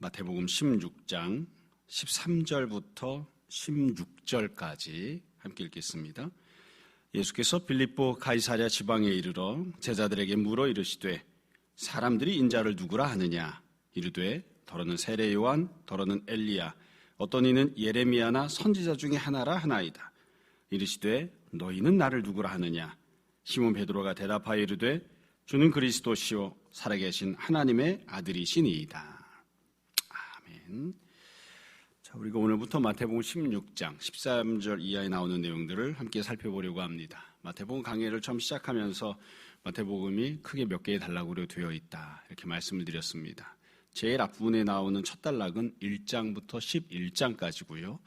마태복음 16장 13절부터 16절까지 함께 읽겠습니다. 예수께서 빌립보 가이사랴 지방에 이르러 제자들에게 물어 이르시되 사람들이 인자를 누구라 하느냐? 이르되 더러는 세례 요한 더러는 엘리야. 어떤 이는 예레미야나 선지자 중에 하나라 하나이다. 이르시되 너희는 나를 누구라 하느냐? 시몬 베드로가 대답하여 이르되 주는 그리스도시요. 살아계신 하나님의 아들이시니이다 자, 우리가 오늘부터 마태복음 16장 13절 이하에 나오는 내용들을 함께 살펴보려고 합니다. 마태복음 강의를 처음 시작하면서 마태복음이 크게 몇 개의 단락으로 되어 있다. 이렇게 말씀을 드렸습니다. 제일 앞부분에 나오는 첫 단락은 1장부터 11장까지고요.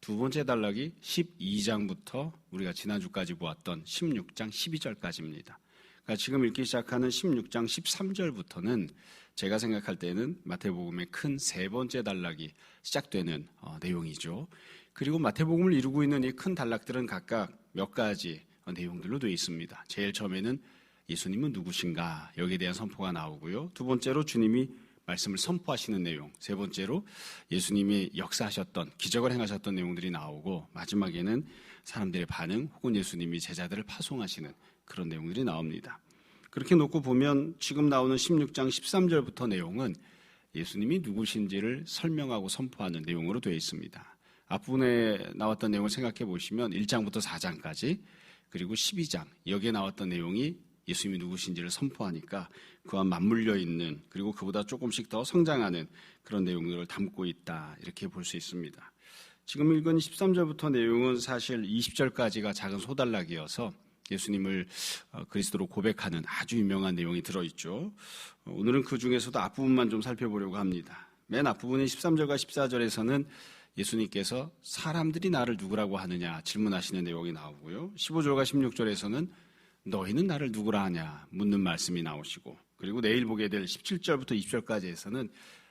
두 번째 단락이 12장부터 우리가 지난주까지 보았던 16장 12절까지입니다. 그러니까 지금 읽기 시작하는 16장 13절부터는 제가 생각할 때는 마태복음의 큰 세 번째 단락이 시작되는 어, 내용이죠. 그리고 마태복음을 이루고 있는 이 큰 단락들은 각각 몇 가지 어, 내용들로 되어 있습니다. 제일 처음에는 예수님은 누구신가 여기에 대한 선포가 나오고요. 두 번째로 주님이 말씀을 선포하시는 내용, 세 번째로 예수님이 역사하셨던 기적을 행하셨던 내용들이 나오고 마지막에는 사람들의 반응 혹은 예수님이 제자들을 파송하시는 그런 내용들이 나옵니다. 그렇게 놓고 보면 지금 나오는 16장 13절부터 내용은 예수님이 누구신지를 설명하고 선포하는 내용으로 되어 있습니다. 앞부분에 나왔던 내용을 생각해 보시면 1장부터 4장까지 그리고 12장 여기에 나왔던 내용이 예수님이 누구신지를 선포하니까 그와 맞물려 있는 그리고 그보다 조금씩 더 성장하는 그런 내용들을 담고 있다 이렇게 볼 수 있습니다. 지금 읽은 13절부터 내용은 사실 20절까지가 작은 소단락이어서 예수님을 어, 그리스도로 고백하는 아주 유명한 내용이 들어있죠. 어, 오늘은 그 중에서도 앞부분만 좀 살펴보려고 합니다. 맨 앞부분인 13절과 14절에서는 예수님께서 사람들이 나를 누구라고 하느냐 질문하시는 내용이 나오고요. 15절과 16절에서는 너희는 나를 누구라 하냐 묻는 말씀이 나오시고 그리고 내일 보게 될 17절부터 20절까지에서는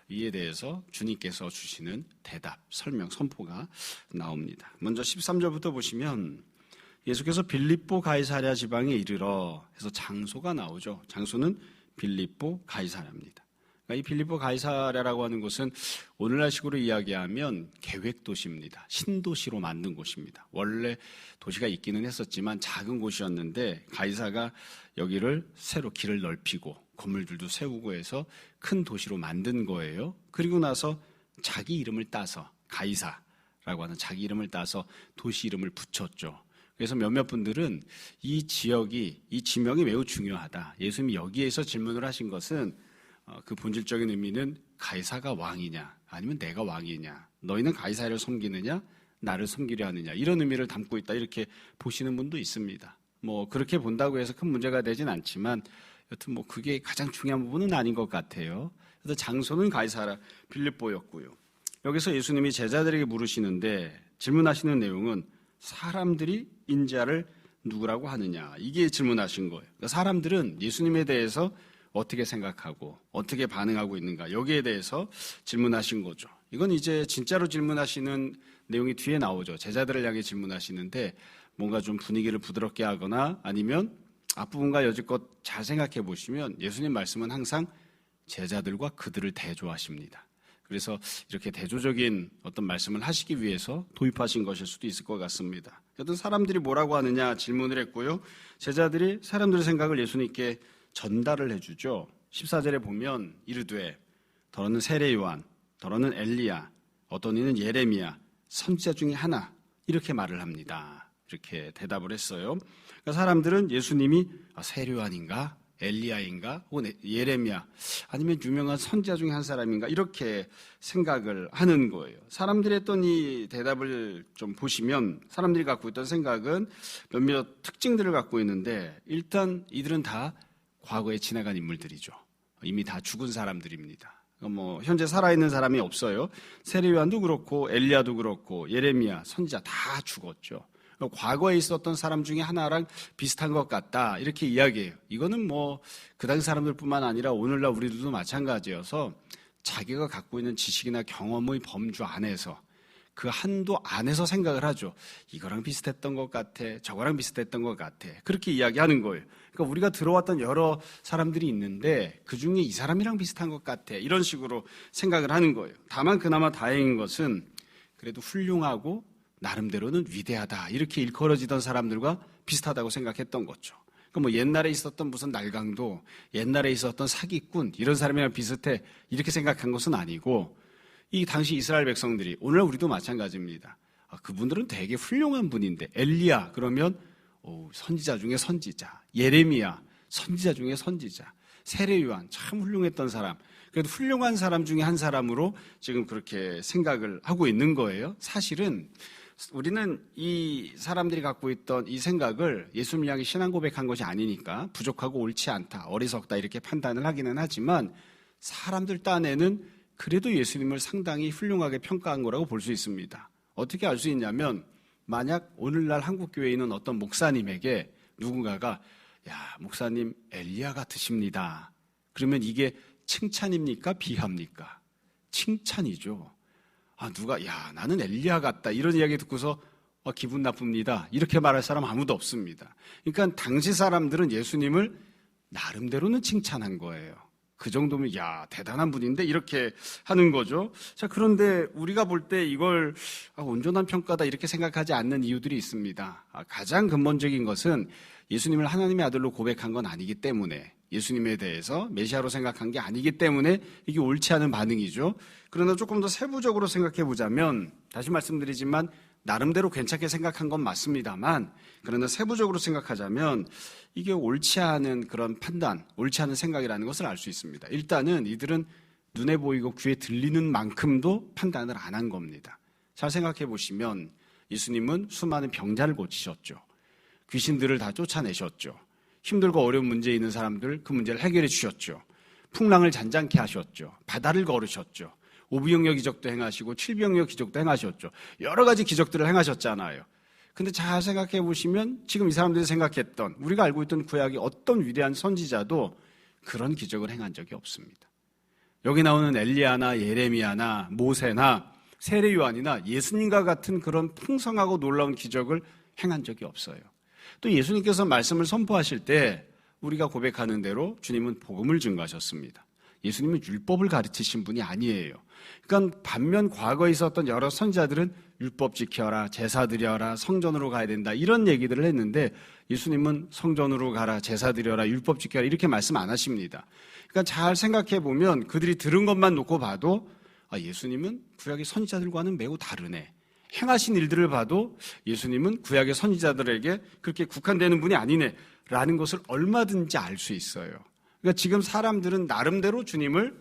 이에 대해서 주님께서 주시는 대답, 설명, 선포가 나옵니다. 먼저 13절부터 보시면 예수께서 빌립보 가이사랴 지방에 이르러 해서 장소가 나오죠. 장소는 빌립보 가이사랴입니다. 그러니까 이 빌립보 가이사랴라고 하는 곳은 오늘날식으로 이야기하면 계획 도시입니다. 신도시로 만든 곳입니다. 원래 도시가 있기는 했었지만 작은 곳이었는데 가이사가 여기를 새로 길을 넓히고 건물들도 세우고 해서 큰 도시로 만든 거예요. 그리고 나서 자기 이름을 따서 가이사라고 하는 자기 이름을 따서 도시 이름을 붙였죠. 그래서 몇몇 분들은 이 지역이 이 지명이 매우 중요하다. 예수님이 여기에서 질문을 하신 것은 어, 그 본질적인 의미는 가이사가 왕이냐 아니면 내가 왕이냐 너희는 가이사를 섬기느냐 나를 섬기려 하느냐 이런 의미를 담고 있다 이렇게 보시는 분도 있습니다. 뭐 그렇게 본다고 해서 큰 문제가 되진 않지만 여튼 뭐 그게 가장 중요한 부분은 아닌 것 같아요. 그래서 장소는 가이사라 빌립보였고요. 여기서 예수님이 제자들에게 물으시는데 질문하시는 내용은 사람들이 인자를 누구라고 하느냐 이게 질문하신 거예요. 그러니까 사람들은 예수님에 대해서 어떻게 생각하고 어떻게 반응하고 있는가 여기에 대해서 질문하신 거죠. 이건 이제 진짜로 질문하시는 내용이 뒤에 나오죠. 제자들을 향해 질문하시는데 뭔가 좀 분위기를 부드럽게 하거나 아니면 앞부분과 여지껏 잘 생각해 보시면 예수님 말씀은 항상 제자들과 그들을 대조하십니다. 그래서 이렇게 대조적인 어떤 말씀을 하시기 위해서 도입하신 것일 수도 있을 것 같습니다. 어떤 사람들이 뭐라고 하느냐 질문을 했고요. 제자들이 사람들의 생각을 예수님께 전달을 해주죠. 14절에 보면 이르되 더러는 세례 요한, 더러는 엘리야, 어떤 이는 예레미야, 선지자 중에 하나 이렇게 말을 합니다. 이렇게 대답을 했어요. 그러니까 사람들은 예수님이 아, 세례 요한인가 엘리야인가 혹은 예레미야 아니면 유명한 선지자 중에 한 사람인가 이렇게 생각을 하는 거예요. 사람들이 했던 이 대답을 좀 보시면 사람들이 갖고 있던 생각은 몇몇 특징들을 갖고 있는데 일단 이들은 다 과거에 지나간 인물들이죠. 이미 다 죽은 사람들입니다. 뭐 현재 살아있는 사람이 없어요. 세례요한도 그렇고 엘리야도 그렇고 예레미야 선지자 다 죽었죠. 과거에 있었던 사람 중에 하나랑 비슷한 것 같다. 이렇게 이야기해요. 이거는 뭐, 그 당시 사람들뿐만 아니라 오늘날 우리들도 마찬가지여서 자기가 갖고 있는 지식이나 경험의 범주 안에서 그 한도 안에서 생각을 하죠. 이거랑 비슷했던 것 같아. 저거랑 비슷했던 것 같아. 그렇게 이야기하는 거예요. 그러니까 우리가 들어왔던 여러 사람들이 있는데 그 중에 이 사람이랑 비슷한 것 같아. 이런 식으로 생각을 하는 거예요. 다만 그나마 다행인 것은 그래도 훌륭하고 나름대로는 위대하다. 이렇게 일컬어지던 사람들과 비슷하다고 생각했던 거죠. 그러니까 뭐 옛날에 있었던 무슨 날강도, 옛날에 있었던 사기꾼, 이런 사람이랑 비슷해. 이렇게 생각한 것은 아니고 이 당시 이스라엘 백성들이 오늘 우리도 마찬가지입니다. 아, 그분들은 되게 훌륭한 분인데 엘리야 그러면 오, 선지자 중에 선지자, 예레미야 선지자 중에 선지자, 세례요한 참 훌륭했던 사람. 그래도 훌륭한 사람 중에 한 사람으로 지금 그렇게 생각을 하고 있는 거예요. 사실은 우리는 이 사람들이 갖고 있던 이 생각을 예수님 향해 신앙 고백한 것이 아니니까 부족하고 옳지 않다, 어리석다 이렇게 판단을 하기는 하지만 사람들 딴에는 그래도 예수님을 상당히 훌륭하게 평가한 거라고 볼 수 있습니다. 어떻게 알 수 있냐면 만약 오늘날 한국 교회에 있는 어떤 목사님에게 누군가가 야 목사님 엘리야 같으십니다. 그러면 이게 칭찬입니까 비합니까? 칭찬이죠. 아 누가 야 나는 엘리야 같다 이런 이야기 듣고서 어, 기분 나쁩니다. 이렇게 말할 사람 아무도 없습니다. 그러니까 당시 사람들은 예수님을 나름대로는 칭찬한 거예요. 그 정도면 야 대단한 분인데 이렇게 하는 거죠. 자 그런데 우리가 볼 때 이걸 아, 온전한 평가다 이렇게 생각하지 않는 이유들이 있습니다. 아, 가장 근본적인 것은 예수님을 하나님의 아들로 고백한 건 아니기 때문에 예수님에 대해서 메시아로 생각한 게 아니기 때문에 이게 옳지 않은 반응이죠. 그러나 조금 더 세부적으로 생각해 보자면 다시 말씀드리지만 나름대로 괜찮게 생각한 건 맞습니다만 그러나 세부적으로 생각하자면 이게 옳지 않은 그런 판단, 옳지 않은 생각이라는 것을 알 수 있습니다. 일단은 이들은 눈에 보이고 귀에 들리는 만큼도 판단을 안 한 겁니다. 잘 생각해 보시면 예수님은 수많은 병자를 고치셨죠. 귀신들을 다 쫓아내셨죠. 힘들고 어려운 문제 있는 사람들 그 문제를 해결해 주셨죠. 풍랑을 잔잔케 하셨죠. 바다를 걸으셨죠. 오부영역 기적도 행하시고 칠병역 기적도 행하셨죠. 여러 가지 기적들을 행하셨잖아요. 근데 잘 생각해 보시면 지금 이 사람들이 생각했던 우리가 알고 있던 구약의 어떤 위대한 선지자도 그런 기적을 행한 적이 없습니다. 여기 나오는 엘리야나 예레미야나 모세나 세례 요한이나 예수님과 같은 그런 풍성하고 놀라운 기적을 행한 적이 없어요. 또 예수님께서 말씀을 선포하실 때 우리가 고백하는 대로 주님은 복음을 증거하셨습니다. 예수님은 율법을 가르치신 분이 아니에요. 그러니까 반면 과거에 있었던 여러 선자들은 율법 지켜라, 제사 드려라, 성전으로 가야 된다 이런 얘기들을 했는데 예수님은 성전으로 가라, 제사 드려라, 율법 지켜라 이렇게 말씀 안 하십니다. 그러니까 잘 생각해 보면 그들이 들은 것만 놓고 봐도 아, 예수님은 구약의 선지자들과는 매우 다르네. 행하신 일들을 봐도 예수님은 구약의 선지자들에게 그렇게 국한되는 분이 아니네. 라는 것을 얼마든지 알 수 있어요. 그러니까 지금 사람들은 나름대로 주님을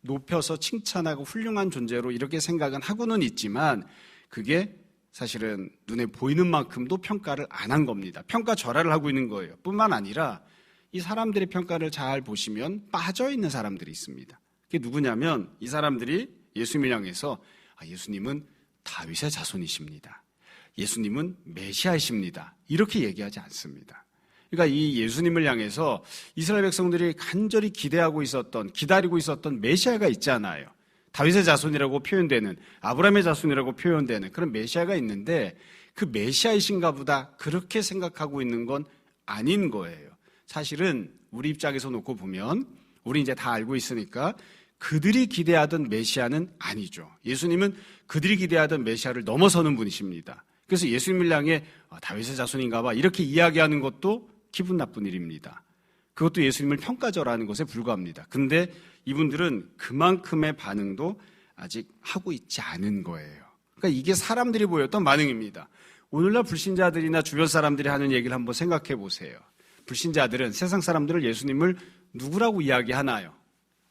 높여서 칭찬하고 훌륭한 존재로 이렇게 생각은 하고는 있지만 그게 사실은 눈에 보이는 만큼도 평가를 안 한 겁니다. 평가 절하를 하고 있는 거예요. 뿐만 아니라 이 사람들의 평가를 잘 보시면 빠져 있는 사람들이 있습니다. 그게 누구냐면 이 사람들이 예수님을 향해서 아, 예수님은 다윗의 자손이십니다. 예수님은 메시아이십니다. 이렇게 얘기하지 않습니다. 그러니까 이 예수님을 향해서 이스라엘 백성들이 간절히 기대하고 있었던, 기다리고 있었던 메시아가 있잖아요. 다윗의 자손이라고 표현되는, 아브라함의 자손이라고 표현되는 그런 메시아가 있는데 그 메시아이신가 보다 그렇게 생각하고 있는 건 아닌 거예요. 사실은 우리 입장에서 놓고 보면 우리 이제 다 알고 있으니까 그들이 기대하던 메시아는 아니죠. 예수님은 그들이 기대하던 메시아를 넘어서는 분이십니다. 그래서 예수님을 향해 아, 다윗의 자손인가 봐 이렇게 이야기하는 것도 기분 나쁜 일입니다. 그것도 예수님을 평가절하는 것에 불과합니다. 근데 이분들은 그만큼의 반응도 아직 하고 있지 않은 거예요. 그러니까 이게 사람들이 보였던 반응입니다. 오늘날 불신자들이나 주변 사람들이 하는 얘기를 한번 생각해 보세요. 불신자들은 세상 사람들을 예수님을 누구라고 이야기하나요?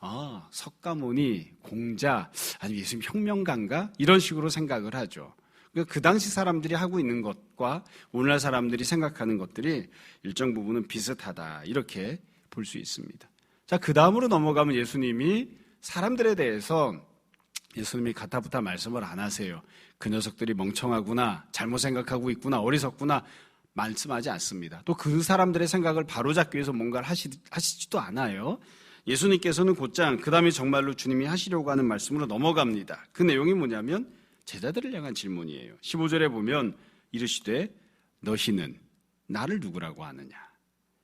아, 석가모니, 공자, 아니면 예수님 혁명가인가? 이런 식으로 생각을 하죠. 그러니까 그 당시 사람들이 하고 있는 것과 오늘날 사람들이 생각하는 것들이 일정 부분은 비슷하다. 이렇게 볼 수 있습니다. 자, 그 다음으로 넘어가면 예수님이 사람들에 대해서 예수님이 가타부타 말씀을 안 하세요. 그 녀석들이 멍청하구나, 잘못 생각하고 있구나, 어리석구나, 말씀하지 않습니다. 또 그 사람들의 생각을 바로잡기 위해서 뭔가를 하시, 하시지도 않아요. 예수님께서는 곧장 그 다음에 정말로 주님이 하시려고 하는 말씀으로 넘어갑니다. 그 내용이 뭐냐면 제자들을 향한 질문이에요. 15절에 보면 이르시되 너희는 나를 누구라고 하느냐?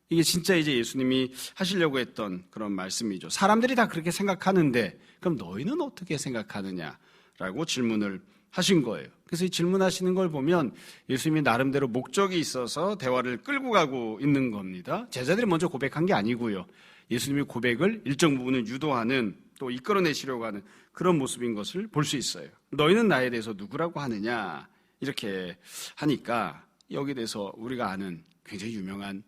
이게 진짜 이제 예수님이 하시려고 했던 그런 말씀이죠. 사람들이 다 그렇게 생각하는데 그럼 너희는 어떻게 생각하느냐라고 질문을 하신 거예요. 그래서 이 질문하시는 걸 보면 예수님이 나름대로 목적이 있어서 대화를 끌고 가고 있는 겁니다. 제자들이 먼저 고백한 게 아니고요. 예수님의 고백을 일정 부분은 유도하는 또 이끌어내시려고 하는 그런 모습인 것을 볼 수 있어요. 너희는 나에 대해서 누구라고 하느냐 이렇게 하니까 여기에 대해서 우리가 아는 굉장히 유명한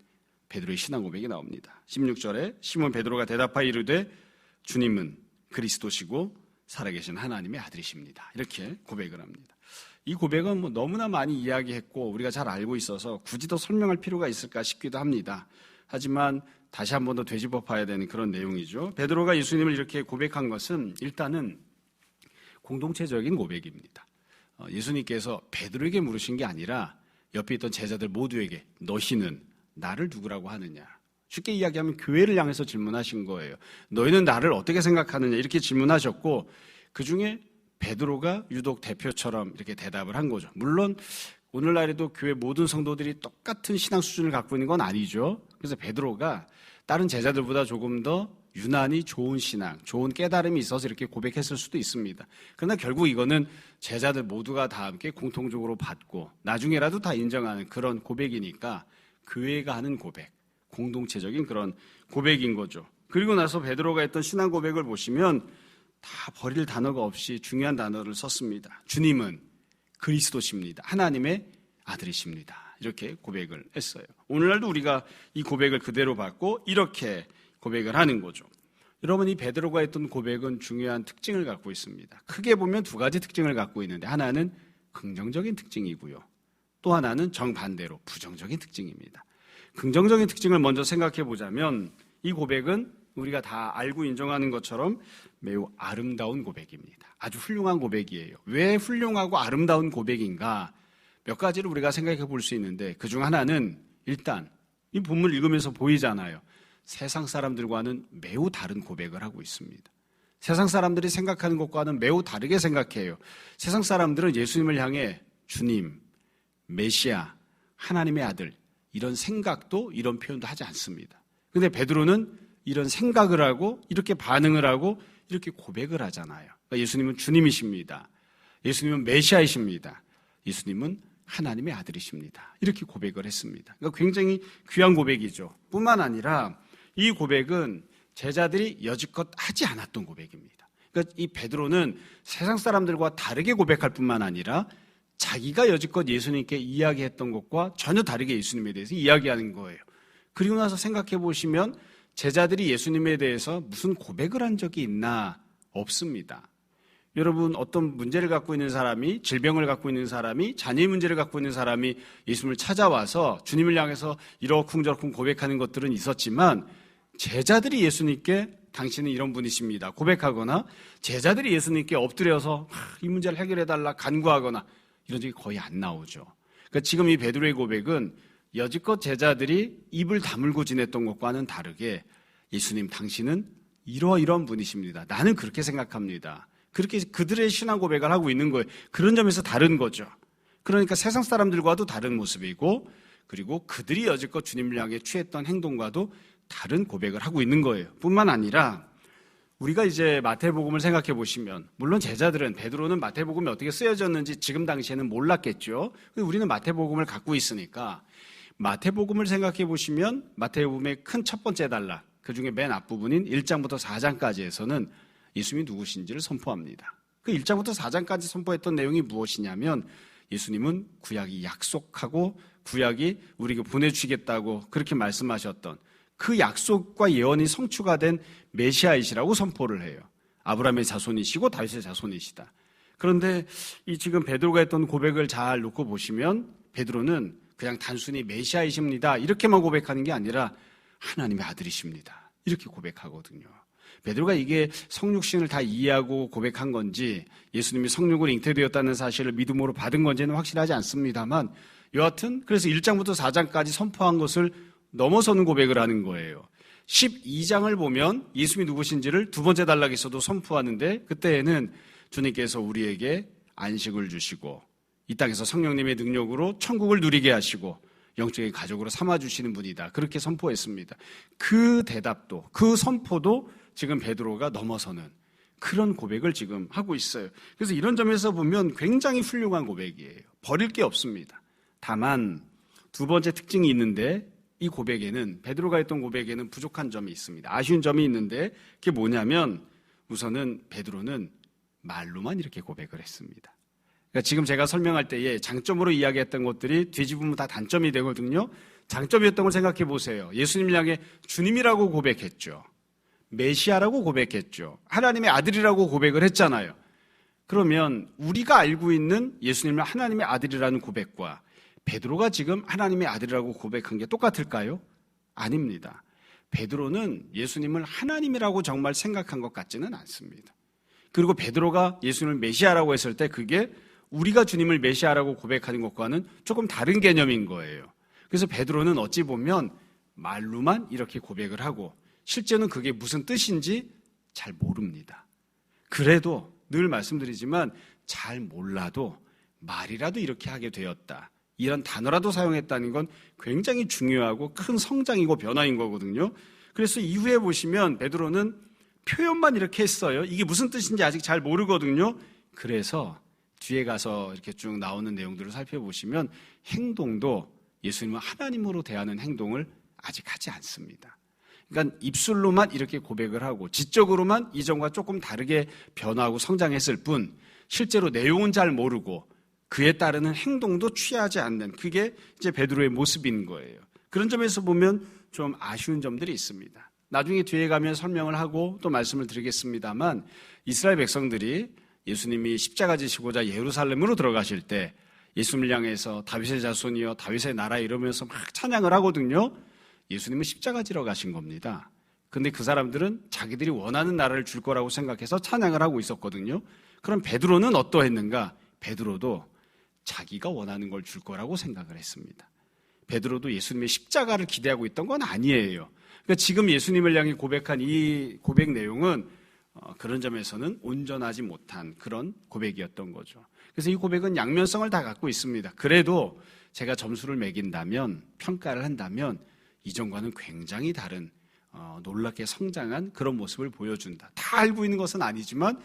베드로의 신앙 고백이 나옵니다. 16절에 시몬 베드로가 대답하여 이르되 주님은 그리스도시고 살아계신 하나님의 아들이십니다. 이렇게 고백을 합니다. 이 고백은 뭐 너무나 많이 이야기했고 우리가 잘 알고 있어서 굳이 더 설명할 필요가 있을까 싶기도 합니다. 하지만 다시 한 번 더 되짚어 봐야 되는 그런 내용이죠. 베드로가 예수님을 이렇게 고백한 것은 일단은 공동체적인 고백입니다. 어, 예수님께서 베드로에게 물으신 게 아니라 옆에 있던 제자들 모두에게 너희는 나를 누구라고 하느냐? 쉽게 이야기하면 교회를 향해서 질문하신 거예요. 너희는 나를 어떻게 생각하느냐? 이렇게 질문하셨고 그 중에 베드로가 유독 대표처럼 이렇게 대답을 한 거죠. 물론 오늘날에도 교회 모든 성도들이 똑같은 신앙 수준을 갖고 있는 건 아니죠. 그래서 베드로가 다른 제자들보다 조금 더 유난히 좋은 신앙, 좋은 깨달음이 있어서 이렇게 고백했을 수도 있습니다. 그러나 결국 이거는 제자들 모두가 다 함께 공통적으로 받고 나중에라도 다 인정하는 그런 고백이니까 교회가 하는 고백, 공동체적인 그런 고백인 거죠. 그리고 나서 베드로가 했던 신앙 고백을 보시면 다 버릴 단어가 없이 중요한 단어를 썼습니다. 주님은 그리스도십니다. 하나님의 아들이십니다. 이렇게 고백을 했어요. 오늘날도 우리가 이 고백을 그대로 받고 이렇게 고백을 하는 거죠. 여러분 이 베드로가 했던 고백은 중요한 특징을 갖고 있습니다. 크게 보면 두 가지 특징을 갖고 있는데 하나는 긍정적인 특징이고요. 또 하나는 정반대로 부정적인 특징입니다. 긍정적인 특징을 먼저 생각해 보자면 이 고백은 우리가 다 알고 인정하는 것처럼 매우 아름다운 고백입니다. 아주 훌륭한 고백이에요. 왜 훌륭하고 아름다운 고백인가? 몇 가지를 우리가 생각해 볼 수 있는데 그 중 하나는 일단 이 본문 읽으면서 보이잖아요. 세상 사람들과는 매우 다른 고백을 하고 있습니다. 세상 사람들이 생각하는 것과는 매우 다르게 생각해요. 세상 사람들은 예수님을 향해 주님, 메시아, 하나님의 아들 이런 생각도 이런 표현도 하지 않습니다. 근데 베드로는 이런 생각을 하고 이렇게 반응을 하고 이렇게 고백을 하잖아요. 그러니까 예수님은 주님이십니다. 예수님은 메시아이십니다. 예수님은 하나님의 아들이십니다. 이렇게 고백을 했습니다. 그러니까 굉장히 귀한 고백이죠. 뿐만 아니라 이 고백은 제자들이 여지껏 하지 않았던 고백입니다. 그러니까 이 베드로는 세상 사람들과 다르게 고백할 뿐만 아니라 자기가 여지껏 예수님께 이야기했던 것과 전혀 다르게 예수님에 대해서 이야기하는 거예요. 그리고 나서 생각해 보시면 제자들이 예수님에 대해서 무슨 고백을 한 적이 있나 없습니다. 여러분 어떤 문제를 갖고 있는 사람이 질병을 갖고 있는 사람이 자녀의 문제를 갖고 있는 사람이 예수님을 찾아와서 주님을 향해서 이러쿵저러쿵 고백하는 것들은 있었지만 제자들이 예수님께 당신은 이런 분이십니다. 고백하거나 제자들이 예수님께 엎드려서 이 문제를 해결해 달라 간구하거나 이런 적이 거의 안 나오죠. 그러니까 지금 이 베드로의 고백은 여지껏 제자들이 입을 다물고 지냈던 것과는 다르게 예수님 당신은 이러이러한 분이십니다. 나는 그렇게 생각합니다. 그렇게 그들의 신앙 고백을 하고 있는 거예요. 그런 점에서 다른 거죠. 그러니까 세상 사람들과도 다른 모습이고 그리고 그들이 여지껏 주님을 향해 취했던 행동과도 다른 고백을 하고 있는 거예요. 뿐만 아니라 우리가 이제 마태복음을 생각해 보시면 물론 제자들은 베드로는 마태복음이 어떻게 쓰여졌는지 지금 당시에는 몰랐겠죠. 우리는 마태복음을 갖고 있으니까 마태복음을 생각해 보시면 마태복음의 큰 첫 번째 단락 그 중에 맨 앞부분인 1장부터 4장까지에서는 예수님이 누구신지를 선포합니다. 그 1장부터 4장까지 선포했던 내용이 무엇이냐면 예수님은 구약이 약속하고 구약이 우리에게 보내주시겠다고 그렇게 말씀하셨던 그 약속과 예언이 성취가 된 메시아이시라고 선포를 해요. 아브라함의 자손이시고 다윗의 자손이시다. 그런데 이 지금 베드로가 했던 고백을 잘 놓고 보시면 베드로는 그냥 단순히 메시아이십니다. 이렇게만 고백하는 게 아니라 하나님의 아들이십니다. 이렇게 고백하거든요. 베드로가 이게 성육신을 다 이해하고 고백한 건지 예수님이 성육을 잉태되었다는 사실을 믿음으로 받은 건지는 확실하지 않습니다만 여하튼 그래서 1장부터 4장까지 선포한 것을 넘어서는 고백을 하는 거예요. 12장을 보면 예수님이 누구신지를 두 번째 단락에서도 선포하는데 그때에는 주님께서 우리에게 안식을 주시고 이 땅에서 성령님의 능력으로 천국을 누리게 하시고 영적인 가족으로 삼아주시는 분이다. 그렇게 선포했습니다. 그 대답도, 그 선포도 지금 베드로가 넘어서는 그런 고백을 지금 하고 있어요. 그래서 이런 점에서 보면 굉장히 훌륭한 고백이에요. 버릴 게 없습니다. 다만 두 번째 특징이 있는데 이 고백에는 베드로가 했던 고백에는 부족한 점이 있습니다. 아쉬운 점이 있는데 그게 뭐냐면 우선은 베드로는 말로만 이렇게 고백을 했습니다. 그러니까 지금 제가 설명할 때에 장점으로 이야기했던 것들이 뒤집으면 다 단점이 되거든요. 장점이었던 걸 생각해 보세요. 예수님을 향해 주님이라고 고백했죠. 메시아라고 고백했죠. 하나님의 아들이라고 고백을 했잖아요. 그러면 우리가 알고 있는 예수님을 하나님의 아들이라는 고백과 베드로가 지금 하나님의 아들이라고 고백한 게 똑같을까요? 아닙니다. 베드로는 예수님을 하나님이라고 정말 생각한 것 같지는 않습니다. 그리고 베드로가 예수님을 메시아라고 했을 때 그게 우리가 주님을 메시아라고 고백하는 것과는 조금 다른 개념인 거예요. 그래서 베드로는 어찌 보면 말로만 이렇게 고백을 하고 실제는 그게 무슨 뜻인지 잘 모릅니다. 그래도 늘 말씀드리지만 잘 몰라도 말이라도 이렇게 하게 되었다. 이런 단어라도 사용했다는 건 굉장히 중요하고 큰 성장이고 변화인 거거든요. 그래서 이후에 보시면 베드로는 표현만 이렇게 했어요. 이게 무슨 뜻인지 아직 잘 모르거든요. 그래서 뒤에 가서 이렇게 쭉 나오는 내용들을 살펴보시면 행동도 예수님을 하나님으로 대하는 행동을 아직 하지 않습니다. 그러니까 입술로만 이렇게 고백을 하고 지적으로만 이전과 조금 다르게 변화하고 성장했을 뿐 실제로 내용은 잘 모르고 그에 따르는 행동도 취하지 않는 그게 이제 베드로의 모습인 거예요. 그런 점에서 보면 좀 아쉬운 점들이 있습니다. 나중에 뒤에 가면 설명을 하고 또 말씀을 드리겠습니다만 이스라엘 백성들이 예수님이 십자가 지시고자 예루살렘으로 들어가실 때 예수님을 향해서 다윗의 자손이여 다윗의 나라 이러면서 막 찬양을 하거든요. 예수님은 십자가 지러 가신 겁니다. 근데 그 사람들은 자기들이 원하는 나라를 줄 거라고 생각해서 찬양을 하고 있었거든요. 그럼 베드로는 어떠했는가? 베드로도 자기가 원하는 걸 줄 거라고 생각을 했습니다. 베드로도 예수님의 십자가를 기대하고 있던 건 아니에요. 그러니까 지금 예수님을 향해 고백한 이 고백 내용은 어, 그런 점에서는 온전하지 못한 그런 고백이었던 거죠. 그래서 이 고백은 양면성을 다 갖고 있습니다. 그래도 제가 점수를 매긴다면 평가를 한다면 이전과는 굉장히 다른 어, 놀랍게 성장한 그런 모습을 보여준다. 다 알고 있는 것은 아니지만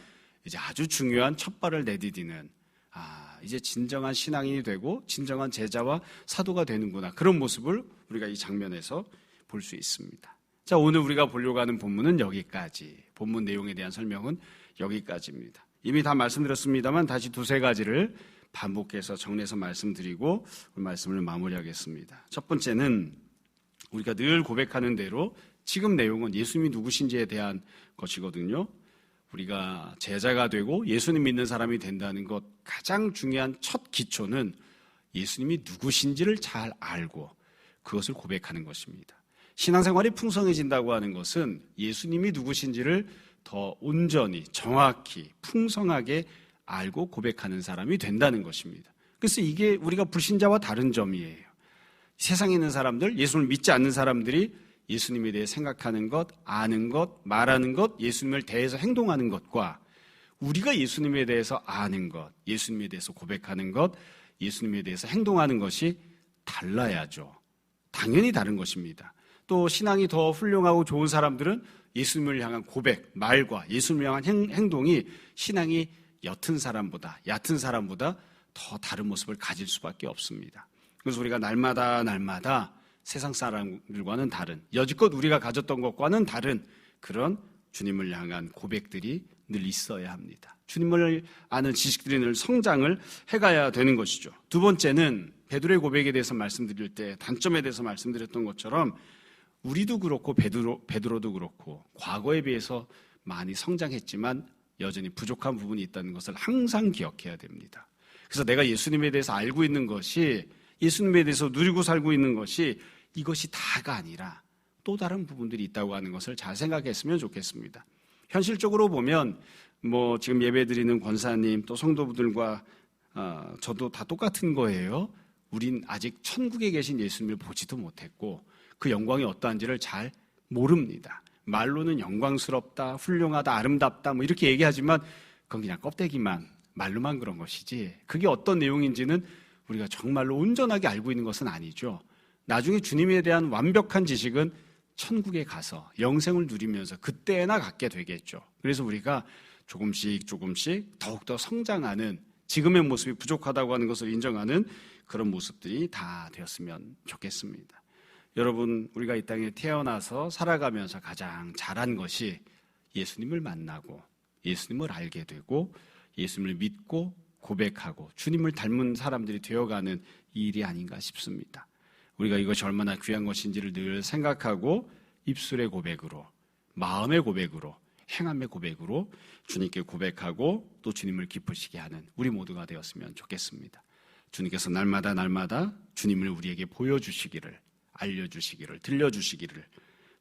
이제 아주 중요한 첫 발을 내디디는 아, 이제 진정한 신앙인이 되고 진정한 제자와 사도가 되는구나. 그런 모습을 우리가 이 장면에서 볼 수 있습니다. 자, 오늘 우리가 보려고 하는 본문은 여기까지. 본문 내용에 대한 설명은 여기까지입니다. 이미 다 말씀드렸습니다만 다시 두세 가지를 반복해서 정리해서 말씀드리고 말씀을 마무리하겠습니다. 첫 번째는 우리가 늘 고백하는 대로 지금 내용은 예수님이 누구신지에 대한 것이거든요. 우리가 제자가 되고 예수님 믿는 사람이 된다는 것 가장 중요한 첫 기초는 예수님이 누구신지를 잘 알고 그것을 고백하는 것입니다. 신앙생활이 풍성해진다고 하는 것은 예수님이 누구신지를 더 온전히 정확히 풍성하게 알고 고백하는 사람이 된다는 것입니다. 그래서 이게 우리가 불신자와 다른 점이에요. 세상에 있는 사람들, 예수를 믿지 않는 사람들이 예수님에 대해 생각하는 것, 아는 것, 말하는 것, 예수님을 대해서 행동하는 것과 우리가 예수님에 대해서 아는 것, 예수님에 대해서 고백하는 것, 예수님에 대해서 행동하는 것이 달라야죠. 당연히 다른 것입니다. 또 신앙이 더 훌륭하고 좋은 사람들은 예수님을 향한 고백, 말과 예수님을 향한 행, 동이 신앙이 옅은 사람보다, 얕은 사람보다 더 다른 모습을 가질 수밖에 없습니다. 그래서 우리가 날마다 날마다 세상 사람들과는 다른 여지껏 우리가 가졌던 것과는 다른 그런 주님을 향한 고백들이 늘 있어야 합니다. 주님을 아는 지식들이 늘 성장을 해가야 되는 것이죠. 두 번째는 베드로의 고백에 대해서 말씀드릴 때 단점에 대해서 말씀드렸던 것처럼 우리도 그렇고 베드로, 베드로도 그렇고 과거에 비해서 많이 성장했지만 여전히 부족한 부분이 있다는 것을 항상 기억해야 됩니다. 그래서 내가 예수님에 대해서 알고 있는 것이 예수님에 대해서 누리고 살고 있는 것이 이것이 다가 아니라 또 다른 부분들이 있다고 하는 것을 잘 생각했으면 좋겠습니다. 현실적으로 보면 뭐 지금 예배 드리는 권사님 또 성도분들과 어, 저도 다 똑같은 거예요. 우린 아직 천국에 계신 예수님을 보지도 못했고 그 영광이 어떠한지를 잘 모릅니다. 말로는 영광스럽다, 훌륭하다, 아름답다 뭐 이렇게 얘기하지만 그건 그냥 껍데기만 말로만 그런 것이지 그게 어떤 내용인지는 우리가 정말로 온전하게 알고 있는 것은 아니죠. 나중에 주님에 대한 완벽한 지식은 천국에 가서 영생을 누리면서 그때나 갖게 되겠죠. 그래서 우리가 조금씩 조금씩 더욱더 성장하는 지금의 모습이 부족하다고 하는 것을 인정하는 그런 모습들이 다 되었으면 좋겠습니다. 여러분, 우리가 이 땅에 태어나서 살아가면서 가장 잘한 것이 예수님을 만나고 예수님을 알게 되고 예수님을 믿고 고백하고 주님을 닮은 사람들이 되어가는 일이 아닌가 싶습니다. 우리가 이것이 얼마나 귀한 것인지를 늘 생각하고 입술의 고백으로, 마음의 고백으로, 행함의 고백으로 주님께 고백하고 또 주님을 기쁘시게 하는 우리 모두가 되었으면 좋겠습니다. 주님께서 날마다 날마다 주님을 우리에게 보여주시기를, 알려주시기를, 들려주시기를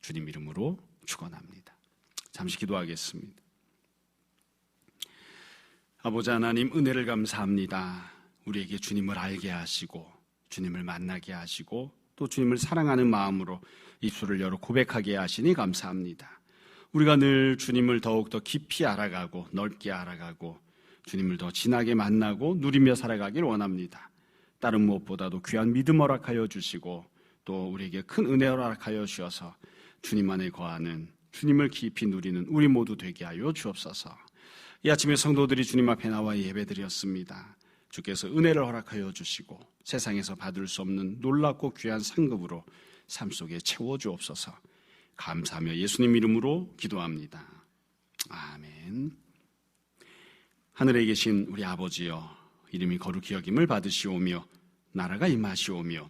주님 이름으로 축원합니다. 잠시 기도하겠습니다. 아버지 하나님 은혜를 감사합니다. 우리에게 주님을 알게 하시고 주님을 만나게 하시고 또 주님을 사랑하는 마음으로 입술을 열어 고백하게 하시니 감사합니다. 우리가 늘 주님을 더욱더 깊이 알아가고 넓게 알아가고 주님을 더 진하게 만나고 누리며 살아가길 원합니다. 다른 무엇보다도 귀한 믿음 허락하여 주시고 또 우리에게 큰 은혜 허락하여 주셔서 주님 안에 거하는 주님을 깊이 누리는 우리 모두 되게 하여 주옵소서. 이 아침에 성도들이 주님 앞에 나와 예배드렸습니다. 주께서 은혜를 허락하여 주시고 세상에서 받을 수 없는 놀랍고 귀한 상급으로 삶 속에 채워 주옵소서. 감사하며 예수님 이름으로 기도합니다. 아멘. 하늘에 계신 우리 아버지여 이름이 거룩히 여김을 받으시오며 나라가 임하시오며